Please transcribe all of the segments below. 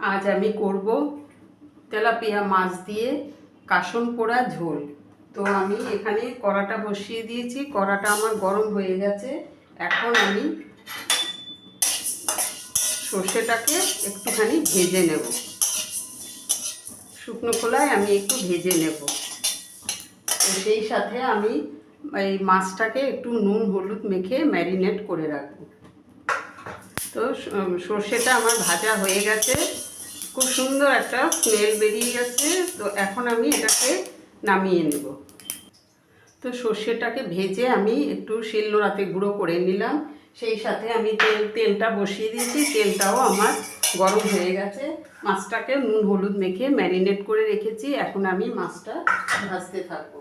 আজ আমি করব তেলাপিয়া মাছ দিয়ে কাসন পোড়া ঝোল। তো আমি এখানে কড়াটা বসিয়ে দিয়েছি, কড়াটা আমার গরম হয়ে গেছে। এখন আমি সর্ষেটাকে একটুখানি ভেজে নেব। শুকনো খোলায় আমি একটু ভেজে নেব। সেই সাথে আমি এই মাছটাকে একটু নুন, হলুদ মেখে ম্যারিনেট করে রাখব। তো সর্ষেটা আমার ভাজা হয়ে গেছে। খুব সুন্দর একটা স্মেল বেরিয়ে গেছে। তো এখন আমি এটাকে নামিয়ে নেব। তো সর্ষেটাকে ভেজে আমি একটু শিলনোড়াতে গুঁড়ো করে নিলাম। সেই সাথে আমি তেল, তেলটা বসিয়ে দিয়েছি। তেলটাও আমার গরম হয়ে গেছে। মাছটাকে নুন, হলুদ মেখে ম্যারিনেট করে রেখেছি। এখন আমি মাছটা ভাজতে থাকব।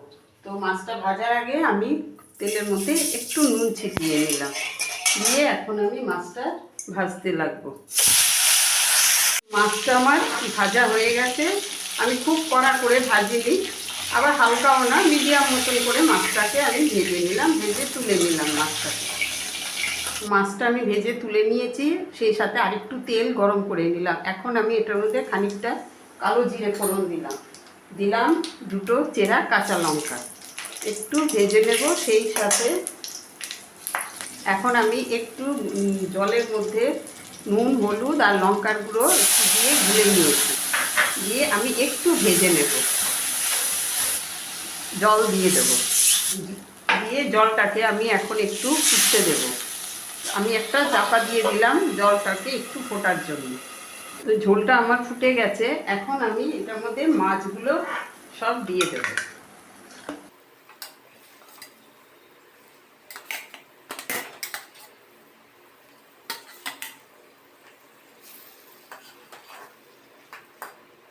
তো মাছটা ভাজার আগে আমি তেলের মধ্যে একটু নুন ছিটিয়ে নিলাম। দিয়ে এখন আমি মাছটা ভাজতে লাগবো। মাছটা আমার ভাজা হয়ে গেছে, আমি খুব কড়া করে ভাজিনি আবার হালকাও না, মিডিয়াম মতন করে মাছটাকে আমি ভেজে নিলাম, ভেজে তুলে নিলাম মাছটাকে। মাছটা আমি ভেজে তুলে নিয়েছি, সেই সাথে আরেকটু তেল গরম করে নিলাম। এখন আমি এটার মধ্যে খানিকটা কালো জিরে ফোড়ন দিলাম। দিলাম দুটো চেরা কাঁচা লঙ্কা। একটু ভেজে নেব, সেই সাথে এখন আমি একটু জলের মধ্যে নুন, হলুদ আর লঙ্কার গুঁড়ো একটু দিয়ে গুলে নিয়েছি। দিয়ে আমি একটু ভেজে নেব। জল দিয়ে দেব। দিয়ে জলটাকে আমি এখন একটু ফুটতে দেব। আমি একটা চাপা দিয়ে দিলাম জলটাকে একটু ফোটার জন্য। তো ঝোলটা আমার ফুটে গেছে। এখন আমি এটার মধ্যে মাছগুলো সব দিয়ে দেবো।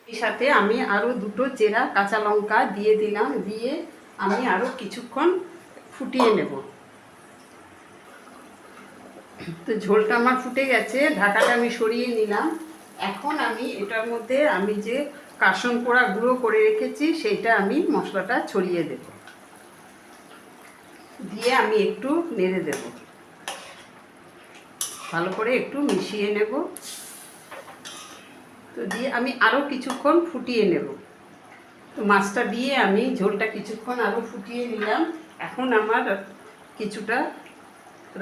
এই সাথে আমি আরও দুটো চেরা কাঁচা লঙ্কা দিয়ে দিলাম, দিয়ে আমি আরও কিছুক্ষণ ফুটিয়ে নেব। তো ঝোলটা আমার ফুটে গেছে, ঢাকাটা আমি সরিয়ে নিলাম। এখন আমি এটার মধ্যে আমি যে কাসন পোড়া গুঁড়ো করে রেখেছি, সেইটা আমি মশলাটা ছড়িয়ে দেব। দিয়ে আমি একটু নেড়ে দেব। ভালো করে একটু মিশিয়ে নেব। তো দিয়ে আমি আরও কিছুক্ষণ ফুটিয়ে নেব। তো মাছটা দিয়ে আমি ঝোলটা কিছুক্ষণ আরও ফুটিয়ে নিলাম। এখন আমার কিছুটা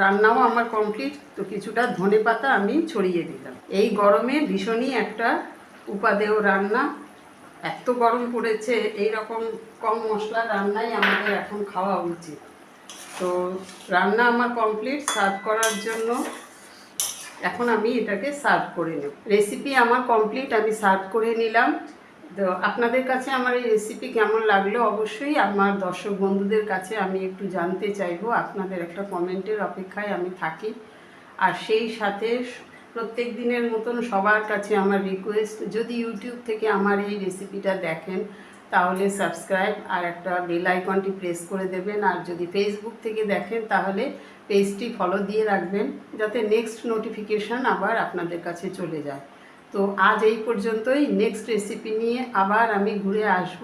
রান্নাও আমার কমপ্লিট, তো কিছুটা ধনে পাতা আমি ছড়িয়ে দিলাম। এই গরমে ভীষণই একটা উপাদেয় রান্না। এত গরম পড়েছে এই রকম কম মশলা রান্নাই আমাদের এখন খাওয়া উচিত। তো রান্না আমার কমপ্লিট, সার্ভ করার জন্য এখন আমি এটাকে সার্ভ করে নেব। রেসিপি আমার কমপ্লিট আমি সার্ভ করে নিলাম। তো আপনাদের কাছে আমার এই রেসিপি কেমন লাগল? অবশ্যই আমার দর্শক বন্ধুদের কাছে আমি একটু জানতে চাইব। আপনাদের একটা কমেন্টের অপেক্ষায় আমি থাকি। আর সেই সাথে প্রত্যেক দিনের মতন সবার কাছে আমার রিকোয়েস্ট যদি ইউটিউব থেকে আমার এই রেসিপিটা দেখেন তাহলে সাবস্ক্রাইব আর একটা বেল আইকনটি প্রেস করে দেবেন। আর যদি ফেসবুক থেকে দেখেন, তাহলে পেজটি ফলো দিয়ে রাখবেন, যাতে নেক্সট নোটিফিকেশান আবার আপনাদের কাছে চলে যায়। তো আজ এই পর্যন্তই। নেক্সট রেসিপি নিয়ে আবার আমি ঘুরে আসব।